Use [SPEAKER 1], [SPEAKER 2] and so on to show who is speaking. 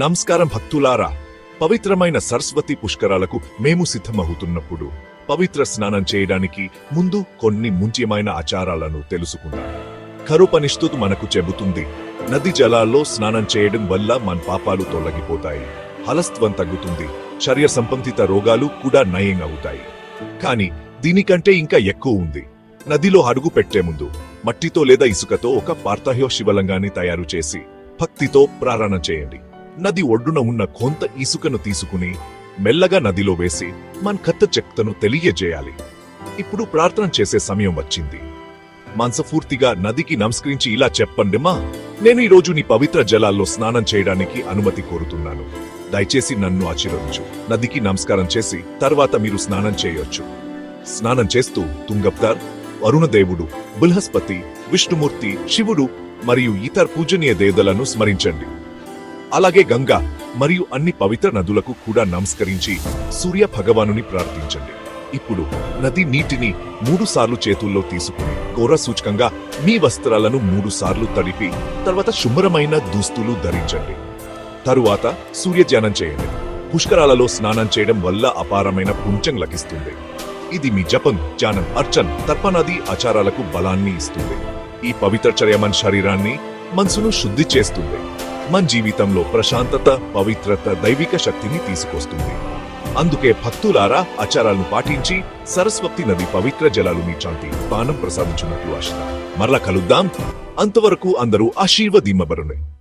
[SPEAKER 1] నమస్కారం భక్తులారా పవిత్రమైన సరస్వతి పుష్కరాలకు మేము సిద్ధమవుతున్నప్పుడు పవిత్ర స్నానం చేయడానికి ముందు కొన్ని ముఖ్యమైన ఆచారాలను తెలుసుకుందాం. కరుపనిష్ఠుతు మనకు చెబుతుంది నది జలాల్లో స్నానం చేయడం వల్ల మన పాపాలు తొలగిపోతాయి హలస్త్వం తగ్గుతుంది శరీర సంబంధిత రోగాలు కూడా నయం అవుతాయి. కానీ దీనికంటే ఇంకా ఎక్కువ ఉంది. నదిలో అడుగు పెట్టే ముందు మట్టితో లేదా ఇసుకతో ఒక పార్థహ్యో శివలంగాన్ని తయారు చేసి భక్తితో ప్రారణ చేయండి. నది ఒడ్డున ఉన్న కొంత ఇసుకను తీసుకుని మెల్లగా నదిలో వేసి మన కత్త చెక్తను తెలియజేయాలి. ఇప్పుడు ప్రార్థన చేసే సమయం వచ్చింది. మనసపూర్తిగా నదికి నమస్కరించి ఇలా చెప్పండి మా నేను ఈ నీ పవిత్ర జలాల్లో స్నానం చేయడానికి అనుమతి కోరుతున్నాను. దయచేసి నన్ను ఆశీర్వదించు. నదికి నమస్కారం చేసి తర్వాత మీరు స్నానం చేయొచ్చు. స్నానం చేస్తూ తుంగప్తార్ అరుణదేవుడు బృహస్పతి విష్ణుమూర్తి శివుడు మరియు ఇతర పూజనీయ దేవతలను స్మరించండి. అలాగే గంగా మరియు అన్ని పవిత్ర నదులకు కూడా నమస్కరించి సూర్య భగవానుని ప్రార్థించండి. ఇప్పుడు నది నీటిని మూడు సార్లు చేతుల్లో తీసుకుని ఘోర సూచకంగా మీ వస్త్రాలను మూడు సార్లు తడిపి తర్వాత శుభ్రమైన దుస్తులు ధరించండి. తరువాత సూర్యధ్యానం చేయండి. పుష్కరాలలో స్నానం చేయడం వల్ల అపారమైన పుంచం లభిస్తుంది. ఇది మీ జపం ధ్యానం అర్చన్ తర్పణాది ఆచారాలకు బలాన్ని ఇస్తుంది. ఈ పవిత్ర చర్య మన శరీరాన్ని మనసును శుద్ధి చేస్తుంది. మన జీవితంలో ప్రశాంతత పవిత్రత దైవిక శక్తిని తీసుకొస్తుంది. అందుకే భక్తులారా ఆచారాలను పాటించి సరస్వతి నది పవిత్ర జలాలు మీ శాంతి పానం ప్రసాదించినట్లు ఆశ మరలా కలుద్దాం. అంతవరకు అందరూ ఆశీర్వదిమ్మబరునే